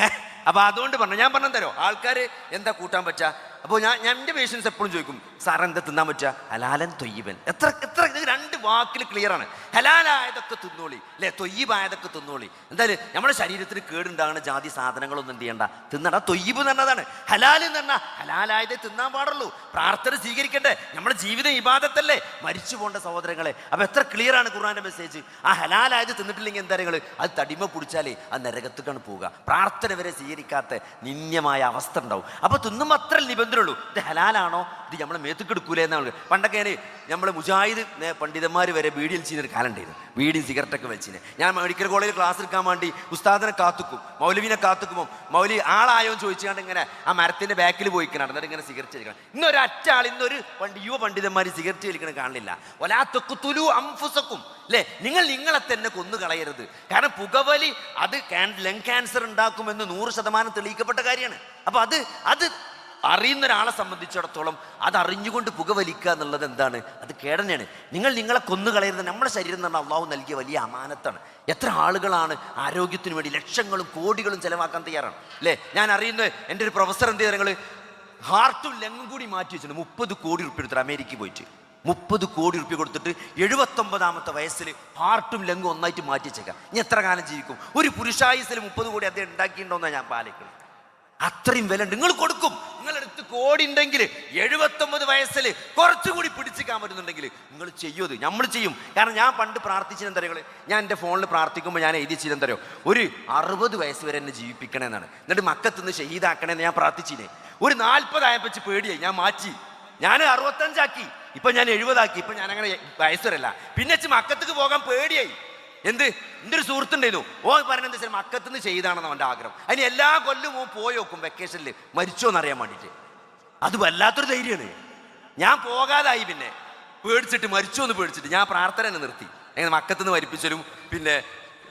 B: ഏഹ്? അപ്പോൾ അതുകൊണ്ട് പറഞ്ഞു ഞാൻ പറഞ്ഞു തരോ ആൾക്കാർ എന്താ കൂട്ടാൻ പറ്റുക അപ്പോൾ ഞാൻ ഞാൻ എന്റെ പേഷ്യൻസ് എപ്പോഴും ചോദിക്കും സാർ എന്താ തിന്നാൻ പറ്റുക? ഹലാലൻ തൊയ്യബൻ. എത്ര എത്ര രണ്ട് വാക്കിൽ ക്ലിയർ ആണ്. ഹലാലായതൊക്കെ തിന്നോളി. അല്ലേ? തൊയ്യബായതൊക്കെ തിന്നോളി. എന്തായാലും നമ്മുടെ ശരീരത്തിന് കേടുണ്ടാകുന്ന ജാതി സാധനങ്ങളൊന്നും എന്ത് ചെയ്യണ്ട. തിന്നണ. തൊയ്യബ് എന്ന് ഹലാൽ എന്ന് പറഞ്ഞാൽ ഹലാലായതേ തിന്നാൻ പാടുള്ളൂ. പ്രാർത്ഥന സ്വീകരിക്കണ്ടേ. നമ്മുടെ ജീവിതം ഇബാദത്തല്ലേ. മരിച്ചു പോകേണ്ട സഹോദരങ്ങളെ. അപ്പോൾ എത്ര ക്ലിയർ ആണ് ഖുർആന്റെ മെസ്സേജ് ആ ഹലാലായത് തിന്നിട്ടില്ലെങ്കിൽ എന്താ നിങ്ങൾ അത് തടിമ പിടിച്ചാലേ അത് നരകത്തേക്കാണ് പോവുക. പ്രാർത്ഥന വരെ സ്വീകരിക്കാത്ത നിന്യമായ അവസ്ഥ ഉണ്ടാവും. അപ്പോൾ തിന്നുമ്പോൾ അത്ര നിബന്ധനയുള്ളൂ ഇത് ഹലാലാണോ? ഇത് നമ്മളെ മേത്തുക്ക് എടുക്കൂലേ എന്നാണ്. പണ്ടൊക്കെ നമ്മളെ മുജാഹിദ് പണ്ഡിതന്മാർ വരെ ബീഡിയിൽ ചെയ്യുന്നൊരു കാലം ഉണ്ടായിരുന്നു വീഡിയും സിഗരറ്റൊക്കെ വെച്ചിന് ഞാൻ മെഡിക്കൽ കോളേജിൽ ക്ലാസ് എടുക്കാൻ വേണ്ടി ഉസ്താദിനെ കാത്തുക്കും മൗലവിനെ കാത്തുക്കുമ്പോൾ മൗലി ആളായോ എന്ന് ചോദിച്ചുകൊണ്ട് ഇങ്ങനെ ആ മരത്തിന്റെ ബാക്കിൽ പോയി നടന്നിട്ട് ഇങ്ങനെ സിഗരറ്റ് വലിക്കണം. ഇന്നൊരു അറ്റാൾ ഇന്നൊരു പണ്ട് യുവ പണ്ഡിതന്മാർ സിഗരറ്റ് വലിക്കണം കാണില്ല. ഒലാത്തൊക്കുത്തുലു അംഫുസക്കും അല്ലേ നിങ്ങൾ നിങ്ങളെ തന്നെ കൊന്നു കളയരുത്. കാരണം പുകവലി അത് ലങ് ക്യാൻസർ ഉണ്ടാക്കുമെന്ന് നൂറ് ശതമാനം തെളിയിക്കപ്പെട്ട കാര്യമാണ്. അപ്പൊ അത് അത് അറിയുന്ന ഒരാളെ സംബന്ധിച്ചിടത്തോളം അത് അറിഞ്ഞുകൊണ്ട് പുകവലിക്കുക എന്നുള്ളത് എന്താണ്? അത് കേടനെയാണ് നിങ്ങൾ നിങ്ങളെ കൊന്നു കളയരുത് നമ്മുടെ ശരീരം എന്ന് അള്ളാഹു നൽകിയ വലിയ അമാനത്താണ്. എത്ര ആളുകളാണ് ആരോഗ്യത്തിന് വേണ്ടി ലക്ഷങ്ങളും കോടികളും ചെലവാക്കാൻ തയ്യാറാണ്. അല്ലേ? ഞാൻ അറിയുന്ന എന്റെ ഒരു പ്രൊഫസർ എന്ത് ചെയ്താൽ നിങ്ങൾ ഹാർട്ടും ലങ്ങും കൂടി മാറ്റി വെച്ചിട്ടുണ്ട്. മുപ്പത് കോടി റുപ്യ എടുത്തിട്ട് അമേരിക്കയിൽ പോയിട്ട്. മുപ്പത് കോടി റുപ്യ കൊടുത്തിട്ട് എഴുപത്തൊമ്പതാമത്തെ വയസ്സിൽ ഹാർട്ടും ലങ്ങും ഒന്നായിട്ട് മാറ്റി വെച്ചേക്കാം. ഇനി എത്ര കാലം ജീവിക്കും? ഒരു പുരുഷായുസിൽ മുപ്പത് കോടി അദ്ദേഹം ഉണ്ടാക്കിയിട്ടുണ്ടോന്നാണ് ഞാൻ പാലിക്കുന്നത് അത്രയും വില നിങ്ങൾ കൊടുക്കും. നിങ്ങളെടുത്ത് കോടി ഉണ്ടെങ്കിൽ എഴുപത്തൊമ്പത് വയസ്സിൽ കുറച്ചുകൂടി പിടിച്ചിക്കാൻ പറ്റുന്നുണ്ടെങ്കിൽ നിങ്ങൾ ചെയ്യുമത് നമ്മൾ ചെയ്യും. കാരണം ഞാൻ പണ്ട് പ്രാർത്ഥിച്ചിരുന്ന നിങ്ങൾ ഞാൻ എന്റെ ഫോണിൽ പ്രാർത്ഥിക്കുമ്പോൾ ഞാൻ എഴുതി ചെയ്തെന്താ ഒരു അറുപത് വയസ്സ് വരെ എന്നെ ജീവിപ്പിക്കണമെന്നാണ് എന്നിട്ട് മക്കത്തുനിന്ന് ഷഹീദാക്കണമെന്ന് ഞാൻ പ്രാർത്ഥിച്ചില്ലേ? ഒരു നാൽപ്പതായപ്പച്ച് പേടിയായി. ഞാൻ മാറ്റി. ഞാൻ അറുപത്തഞ്ചാക്കി. ഇപ്പം ഞാൻ എഴുപതാക്കി. ഇപ്പം ഞാൻ അങ്ങനെ വയസ്സരല്ല പിന്നെ മക്കത്തേക്ക് പോകാൻ പേടിയായി. എന്ത്? എന്റെ ഒരു സുഹൃത്തുണ്ടായിരുന്നു ഓ പറഞ്ഞെന്താ വെച്ചാൽ മക്കത്തുനിന്ന് ചെയ്താണെന്ന് അവന്റെ ആഗ്രഹം. അതിന് എല്ലാ കൊല്ലവും ഓ പോയി നോക്കും വെക്കേഷനിൽ മരിച്ചോ എന്നറിയാൻ വേണ്ടിയിട്ട്. അത് വല്ലാത്തൊരു ധൈര്യമാണ്. ഞാൻ പോകാതായി പിന്നെ. പേടിച്ചിട്ട് മരിച്ചോ എന്ന് പേടിച്ചിട്ട്. ഞാൻ പ്രാർത്ഥന തന്നെ നിർത്തി. എങ്ങനെ മക്കത്തുനിന്ന് മരിപ്പിച്ചലും പിന്നെ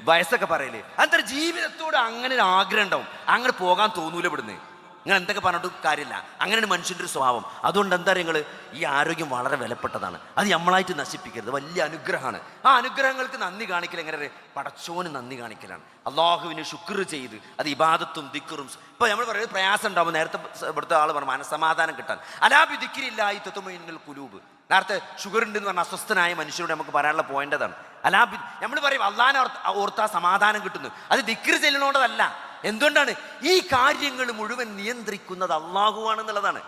B: വയസ്സൊക്കെ പറയല്ലേ അത്ര ജീവിതത്തോട് അങ്ങനെ ഒരു ആഗ്രഹം ഉണ്ടാവും? അങ്ങനെ പോകാൻ തോന്നൂല ഇവിടുന്ന്. നിങ്ങൾ എന്തൊക്കെ പറഞ്ഞിട്ട് കാര്യമില്ല. അങ്ങനെയാണ് മനുഷ്യന്റെ ഒരു സ്വഭാവം. അതുകൊണ്ട് എന്താ നിങ്ങൾ ഈ ആരോഗ്യം വളരെ വിലപ്പെട്ടതാണ്. അത് നമ്മളായിട്ട് നശിപ്പിക്കരുത്. വലിയ അനുഗ്രഹമാണ്. ആ അനുഗ്രഹങ്ങൾക്ക് നന്ദി കാണിക്കൽ എങ്ങനെ പടച്ചോന് നന്ദി കാണിക്കലാണ്. അള്ളാഹുവിന് ശുക്ർ ചെയ്ത് അത് ഇബാദത്തും ദിക്കറും ഇപ്പോൾ നമ്മൾ പറയുന്നത് പ്രയാസം ഉണ്ടാവും. നേരത്തെ ഇവിടുത്തെ ആൾ പറഞ്ഞു മനസ്സമാധാനം കിട്ടാൻ. അലാബി ദിക്കിരില്ലായി തൊത്തുമൈനൽ കുലൂബ്. നേരത്തെ ഷുഗർ ഉണ്ടെന്ന് പറഞ്ഞ അസ്വസ്ഥനായ മനുഷ്യരോട് നമുക്ക് പറയാനുള്ള പോയിന്റ് അതാണ്. അലാബി നമ്മൾ പറയും അള്ളാഹാനെ ഓർത്താ സമാധാനം കിട്ടുന്നു. അത് ദിക്കർ ചെല്ലണോണ്ടതല്ല എന്തുകൊണ്ടാണ്? ഈ കാര്യങ്ങൾ മുഴുവൻ നിയന്ത്രിക്കുന്നത് അള്ളാഹുവാണെന്നുള്ളതാണ്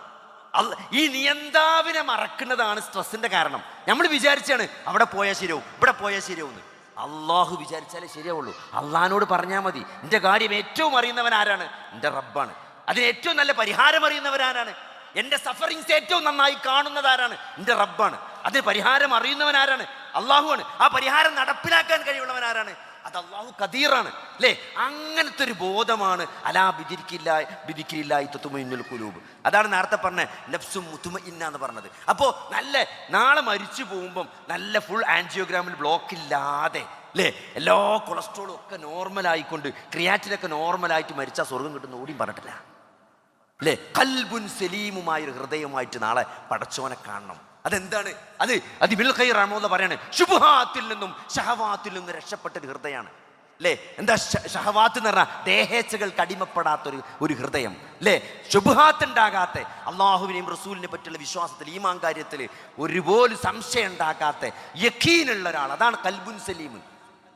B: അല്ല ഈ നിയന്താവിനെ മറക്കുന്നതാണ് സ്ട്രെസ്സിന്റെ കാരണം. നമ്മൾ വിചാരിച്ചാണ് അവിടെ പോയാൽ ശരിയാവും ഇവിടെ പോയാൽ ശരിയാവും അള്ളാഹു വിചാരിച്ചാലേ ശരിയാവുള്ളൂ. അള്ളഹാനോട് പറഞ്ഞാൽ മതി എന്റെ കാര്യം ഏറ്റവും അറിയുന്നവൻ ആരാണ്? എന്റെ റബ്ബാണ്. അതിന് ഏറ്റവും നല്ല പരിഹാരം അറിയുന്നവരാരാണ് എന്റെ സഫറിങ്സ് ഏറ്റവും നന്നായി കാണുന്നത് ആരാണ്? എന്റെ റബ്ബാണ്. അതിന് പരിഹാരം അറിയുന്നവൻ ആരാണ്? അള്ളാഹുവാണ് ആ പരിഹാരം നടപ്പിലാക്കാൻ കഴിയുന്നവൻ ആരാണ്? അത് അള്ളാഹു കദീറാണ് അല്ലേ? അങ്ങനത്തെ ഒരു ബോധമാണ് അലാ ബിദിരിക്കില്ല ബിദിക്കില്ല തുത്തുമയിന്നുൽ കുലൂബ് അതാണ് നേരത്തെ പറഞ്ഞ നഫ്സും മുത്തുമ ഇന്ന എന്ന് പറഞ്ഞത്. അപ്പോൾ നല്ല നാളെ മരിച്ചു പോകുമ്പം നല്ല ഫുൾ ആൻജിയോഗ്രാമിൽ ബ്ലോക്ക് ഇല്ലാതെ അല്ലേ? എല്ലാ കൊളസ്ട്രോളും ഒക്കെ നോർമലായിക്കൊണ്ട് ക്രിയാറ്റിനൊക്കെ നോർമലായിട്ട് മരിച്ചാൽ സ്വർഗം കിട്ടുന്ന ഓടിയും പറഞ്ഞിട്ടില്ല. അല്ലേ? കൽബുൻ സലീമുമായ ഒരു ഹൃദയമായിട്ട് നാളെ പടച്ചോനെ കാണണം. അതെന്താണ്? അത് അത് ബിൽഖൈറാമോ എന്ന് പറയാണ്. ശുഭഹാത്തിൽ നിന്നും ഷഹവാത്തിൽ നിന്നും രക്ഷപ്പെട്ട ഒരു ഹൃദയമാണ്. അല്ലേ? എന്താ ഷഹവാത്ത് എന്ന് പറഞ്ഞാൽ ദേഹേച്ഛകൾക്ക് അടിമപ്പെടാത്തൊരു ഒരു ഹൃദയം. അല്ലേ? ശുഭഹാത്ത് ഉണ്ടാകാത്ത അള്ളാഹുവിനെയും റസൂലിനെ പറ്റിയുള്ള വിശ്വാസത്തിൽ ഈ മാങ്കാര്യത്തിൽ ഒരുപോലെ സംശയം ഉണ്ടാക്കാത്ത യഖീനുള്ള ഒരാൾ. അതാണ് കൽബുൻ സലീം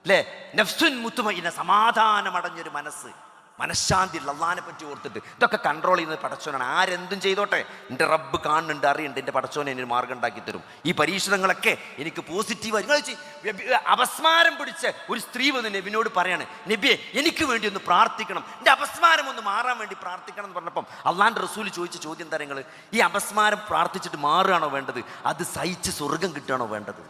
B: അല്ലേ? നഫ്സുൻ മുത്തുമയിന സമാധാനമടഞ്ഞൊരു മനസ്സ്. മനഃശാന്തി അള്ളഹാനെ പറ്റി ഓർത്തിട്ട് ഇതൊക്കെ കൺട്രോൾ ചെയ്യുന്നത് പടച്ചോനാണ്. ആരെന്തും ചെയ്തോട്ടെ. എന്റെ റബ്ബ് കാണുന്നുണ്ട് അറിയുന്നുണ്ട്. എന്റെ പടച്ചോനെ എനിക്ക് മാർഗം ഉണ്ടാക്കി തരും. ഈ പരീക്ഷണങ്ങളൊക്കെ എനിക്ക് പോസിറ്റീവായി നിങ്ങൾ അപസ്മാരം പിടിച്ച ഒരു സ്ത്രീ വന്ന് നബിനോട് പറയാണ് നബിയെ എനിക്ക് വേണ്ടി ഒന്ന് പ്രാർത്ഥിക്കണം. എന്റെ അപസ്മാരം ഒന്ന് മാറാൻ വേണ്ടി പ്രാർത്ഥിക്കണം എന്ന് പറഞ്ഞപ്പം അള്ളാന്റെ റസൂൽ ചോദിച്ച ചോദ്യം തരങ്ങൾ ഈ അപസ്മാരം പ്രാർത്ഥിച്ചിട്ട് മാറുകയാണോ വേണ്ടത്? അത് സഹിച്ച് സ്വർഗം കിട്ടുകയാണോ വേണ്ടത്?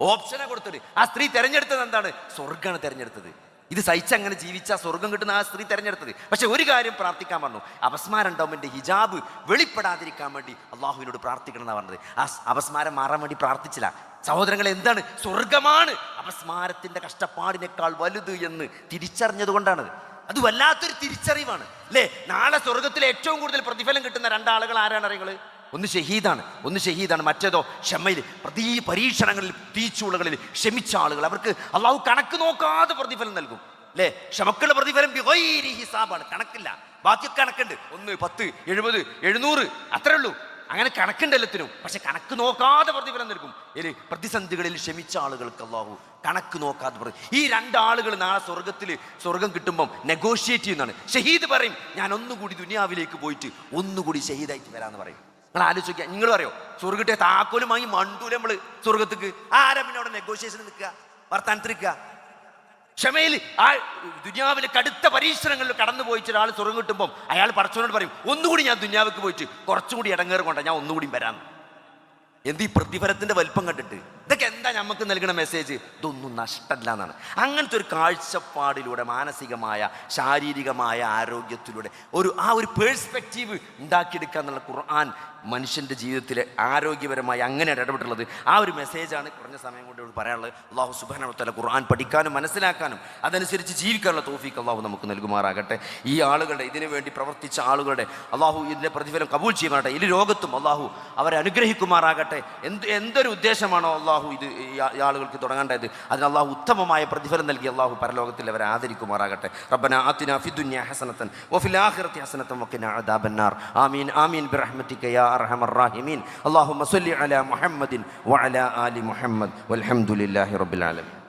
B: ഓപ്ഷനെ കൊടുത്തിട്ട് ആ സ്ത്രീ തിരഞ്ഞെടുത്തത് എന്താണ്? സ്വർഗമാണ് തിരഞ്ഞെടുത്തത്. ഇത് സഹിച്ചങ്ങനെ ജീവിച്ച സ്വർഗം കിട്ടുന്ന ആ സ്ത്രീ തെരഞ്ഞെടുത്തത്. പക്ഷെ ഒരു കാര്യം പ്രാർത്ഥിക്കാൻ പറഞ്ഞു അപസ്മാരം ഉണ്ടാവും എന്റെ ഹിജാബ് വെളിപ്പെടാതിരിക്കാൻ വേണ്ടി അള്ളാഹുവിനോട് പ്രാർത്ഥിക്കണം എന്നാണ് പറഞ്ഞത്. ആ അപസ്മാരം മാറാൻ വേണ്ടി പ്രാർത്ഥിച്ചില്ല. സഹോദരങ്ങൾ എന്താണ്? സ്വർഗമാണ്. അപസ്മാരത്തിന്റെ കഷ്ടപ്പാടിനേക്കാൾ വലുത് എന്ന് തിരിച്ചറിഞ്ഞത് കൊണ്ടാണത്. അത് വല്ലാത്തൊരു തിരിച്ചറിവാണ്. അല്ലേ നാളെ സ്വർഗത്തിൽ ഏറ്റവും കൂടുതൽ പ്രതിഫലം കിട്ടുന്ന രണ്ടാളുകൾ ആരാണ് അറിയങ്ങൾ ഒന്ന് ഷഹീദാണ് ഒന്ന് ഷഹീദാണ് മറ്റേതോ ക്ഷമയിൽ പ്രതി പരീക്ഷണങ്ങളിൽ തീച്ചുളകളിൽ ക്ഷമിച്ച ആളുകൾ. അവർക്ക് അള്ളാഹു കണക്ക് നോക്കാതെ പ്രതിഫലം നൽകും. അല്ലേ? ക്ഷമക്കുള്ള പ്രതിഫലം ഹിസാബാണ്. കണക്കില്ല. ബാക്കി കണക്കുണ്ട്. ഒന്ന് പത്ത് എഴുപത് എഴുന്നൂറ്. അത്രേ ഉള്ളൂ. അങ്ങനെ കണക്കുണ്ട് എല്ലാത്തിനും. പക്ഷെ കണക്ക് നോക്കാതെ പ്രതിഫലം നൽകും. ഇനി പ്രതിസന്ധികളിൽ ക്ഷമിച്ച ആളുകൾക്ക് അള്ളാഹു കണക്ക് നോക്കാതെ പറയും ഈ രണ്ടാളുകൾ നാളെ സ്വർഗത്തിൽ സ്വർഗം കിട്ടുമ്പം നെഗോഷിയേറ്റ് ചെയ്യുന്നതാണ്. ഷഹീദ് പറയും ഞാൻ ഒന്നുകൂടി ദുനിയാവിലേക്ക് പോയിട്ട് ഒന്നുകൂടി ഷഹീദായിട്ട് വരാമെന്ന് പറയും. നിങ്ങൾ ആലോചിക്കുക. നിങ്ങൾ പറയോ സ്വർഗത്തെ താക്കോലും വാങ്ങി മണ്ടൂല നമ്മൾ സ്വർഗത്തേക്ക് ആരാ പിന്നെ അവിടെ നെഗോഷിയേഷൻ നിൽക്കുക? വർത്താനത്തിരിക്കുക? ക്ഷമയിൽ ആ ദുനിയാവിലെ കടുത്ത പരീക്ഷണങ്ങളിൽ കടന്നു പോയിച്ച ഒരാൾ സ്വർഗം കിട്ടുമ്പോൾ അയാൾ പറച്ചവനോട് പറയും ഒന്നുകൂടി ഞാൻ ദുനിയാവിക്ക് പോയിട്ട് കുറച്ചുകൂടി ഇടങ്ങേറ് കൊണ്ട ഞാൻ ഒന്നുകൂടി വരാം. എന്ത് ഈ പ്രതിഫലത്തിന്റെ വലിപ്പം കണ്ടിട്ട്? ഇതൊക്കെ എന്താ നമുക്ക് നൽകുന്ന മെസ്സേജ് ഇതൊന്നും നഷ്ടമല്ല എന്നാണ്. അങ്ങനത്തെ ഒരു കാഴ്ചപ്പാടിലൂടെ മാനസികമായ ശാരീരികമായ ആരോഗ്യത്തിലൂടെ ഒരു ആ ഒരു പേഴ്സ്പെക്റ്റീവ് ഉണ്ടാക്കിയെടുക്കുക എന്നുള്ള ഖുർആൻ മനുഷ്യന്റെ ജീവിതത്തിൽ ആരോഗ്യപരമായി അങ്ങനെയാണ് ഇടപെട്ടുള്ളത്. ആ ഒരു മെസ്സേജാണ് കുറഞ്ഞ സമയം കൊണ്ട് പറയാനുള്ളത്. അള്ളാഹു സുബാനത്തല ഖുർആൻ പഠിക്കാനും മനസ്സിലാക്കാനും അതനുസരിച്ച് ജീവിക്കാനുള്ള തോഫീക്ക് അള്ളാഹു നമുക്ക് നൽകുമാറാകട്ടെ. ഈ ആളുകളുടെ ഇതിനു വേണ്ടി പ്രവർത്തിച്ച ആളുകളുടെ അള്ളാഹു ഇതിന്റെ പ്രതിഫലം കബൂൽ ചെയ്യുമാറട്ടെ ഇരു രോഗത്തും അള്ളാഹു അവരെ അനുഗ്രഹിക്കുമാറാകട്ടെ. എന്ത് എന്തൊരു ഉദ്ദേശമാണോ അള്ളാഹു അള്ളാഹു ഇത് ഈ ആളുകൾക്ക് തുടങ്ങേണ്ടത്. അതിന് അള്ളാഹു ഉത്തമമായ പ്രതിഫലം നൽകി. അള്ളാഹു പരലോകത്തിൽ അവരെ ആദരിക്കുമാറാകട്ടെ. റബ്ബന ആത്തിന ഫിദുന്യ ഹസനത്തൻ വഫിൽ ആഖിറത്തി ഹസനത്തൻ വഖിന അദാബന്നാർ ആമീൻ ആമീൻ ബിറഹ്മതിക യാ അർഹമർ റഹീമീൻ. അല്ലാഹുമ്മ സ്വല്ലി അലാ മുഹമ്മദിൻ വഅലാ ആലി മുഹമ്മദ്. വൽഹംദുലില്ലാഹി റബ്ബിൽ ആലമീൻ.